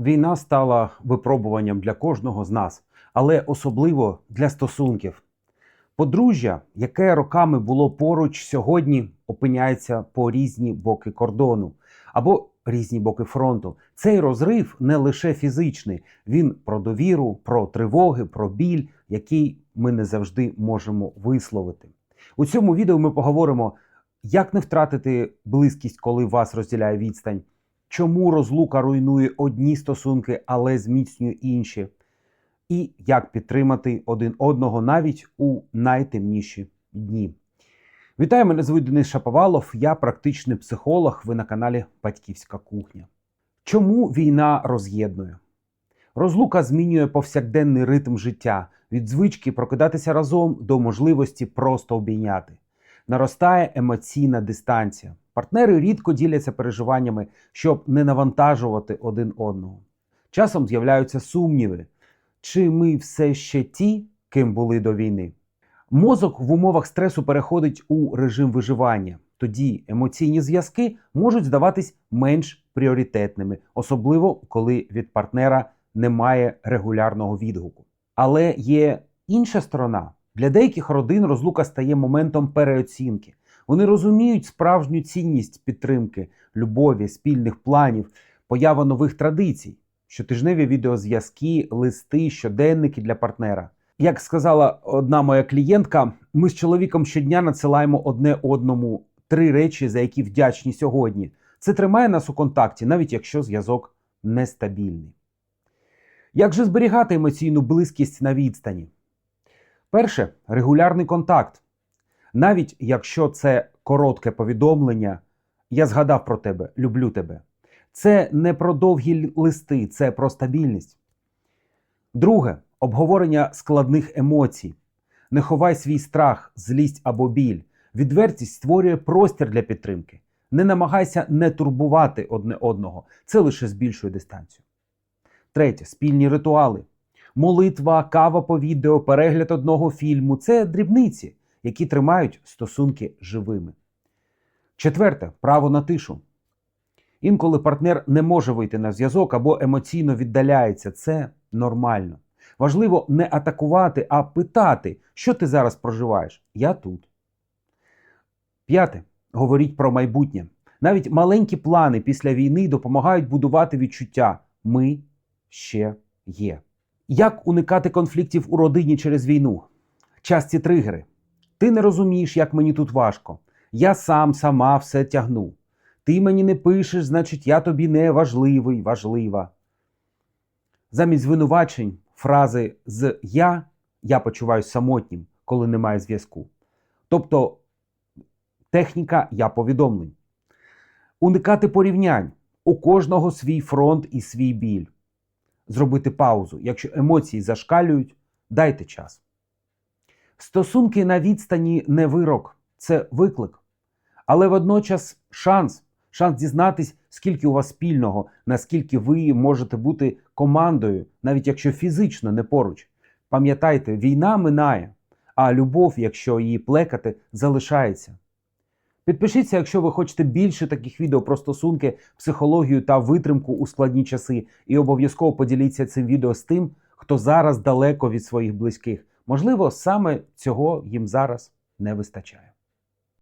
Війна стала випробуванням для кожного з нас, але особливо для стосунків. Подружжя, яке роками було поруч, сьогодні опиняється по різні боки кордону або різні боки фронту. Цей розрив не лише фізичний, він про довіру, про тривоги, про біль, який ми не завжди можемо висловити. У цьому відео ми поговоримо, як не втратити близькість, коли вас розділяє відстань, чому розлука руйнує одні стосунки, але зміцнює інші, і як підтримати один одного навіть у найтемніші дні. Вітаю, мене звуть Денис Шаповалов, я практичний психолог. Ви на каналі Батьківська кухня. Чому війна роз'єднує? Розлука змінює повсякденний ритм життя від звички прокидатися разом до можливості просто обійняти. Наростає емоційна дистанція. Партнери рідко діляться переживаннями, щоб не навантажувати один одного. Часом з'являються сумніви, чи ми все ще ті, ким були до війни. Мозок в умовах стресу переходить у режим виживання. Тоді емоційні зв'язки можуть здаватись менш пріоритетними, особливо коли від партнера немає регулярного відгуку. Але є інша сторона. Для деяких родин розлука стає моментом переоцінки. Вони розуміють справжню цінність підтримки, любові, спільних планів, поява нових традицій, щотижневі відеозв'язки, листи, щоденники для партнера. Як сказала одна моя клієнтка, ми з чоловіком щодня надсилаємо одне одному три речі, за які вдячні сьогодні. Це тримає нас у контакті, навіть якщо зв'язок нестабільний. Як же зберігати емоційну близькість на відстані? Перше регулярний контакт. Навіть якщо це коротке повідомлення, я згадав про тебе, люблю тебе. Це не про довгі листи, це про стабільність. Друге обговорення складних емоцій. Не ховай свій страх, злість або біль. Відвертість створює простір для підтримки. Не намагайся не турбувати одне одного, це лише збільшує дистанцію. Третє спільні ритуали. Молитва, кава по відео, перегляд одного фільму це дрібниці, які тримають стосунки живими. Четверте право на тишу. Інколи партнер не може вийти на зв'язок або емоційно віддаляється. Це нормально. Важливо не атакувати, а питати, що ти зараз проживаєш. Я тут. П'яте. Говоріть про майбутнє. Навіть маленькі плани після війни допомагають будувати відчуття ми ще є. Як уникати конфліктів у родині через війну? Часті тригери. Ти не розумієш, як мені тут важко. Я сам сама все тягну. Ти мені не пишеш, значить, я тобі не важливий, важлива. Замість звинувачень фрази з я я почуваюся самотнім, коли немає зв'язку. Тобто техніка я повідомлень. Уникати порівнянь. У кожного свій фронт і свій біль. Зробити паузу. Якщо емоції зашкалюють, дайте час. Стосунки на відстані не вирок, це виклик. Але водночас шанс. Шанс дізнатись, скільки у вас спільного, наскільки ви можете бути командою, навіть якщо фізично не поруч. Пам'ятайте, війна минає, а любов, якщо її плекати, залишається. Підпишіться, якщо ви хочете більше таких відео про стосунки, психологію та витримку у складні часи, і обов'язково поділіться цим відео з тим, хто зараз далеко від своїх близьких. Можливо, саме цього їм зараз не вистачає.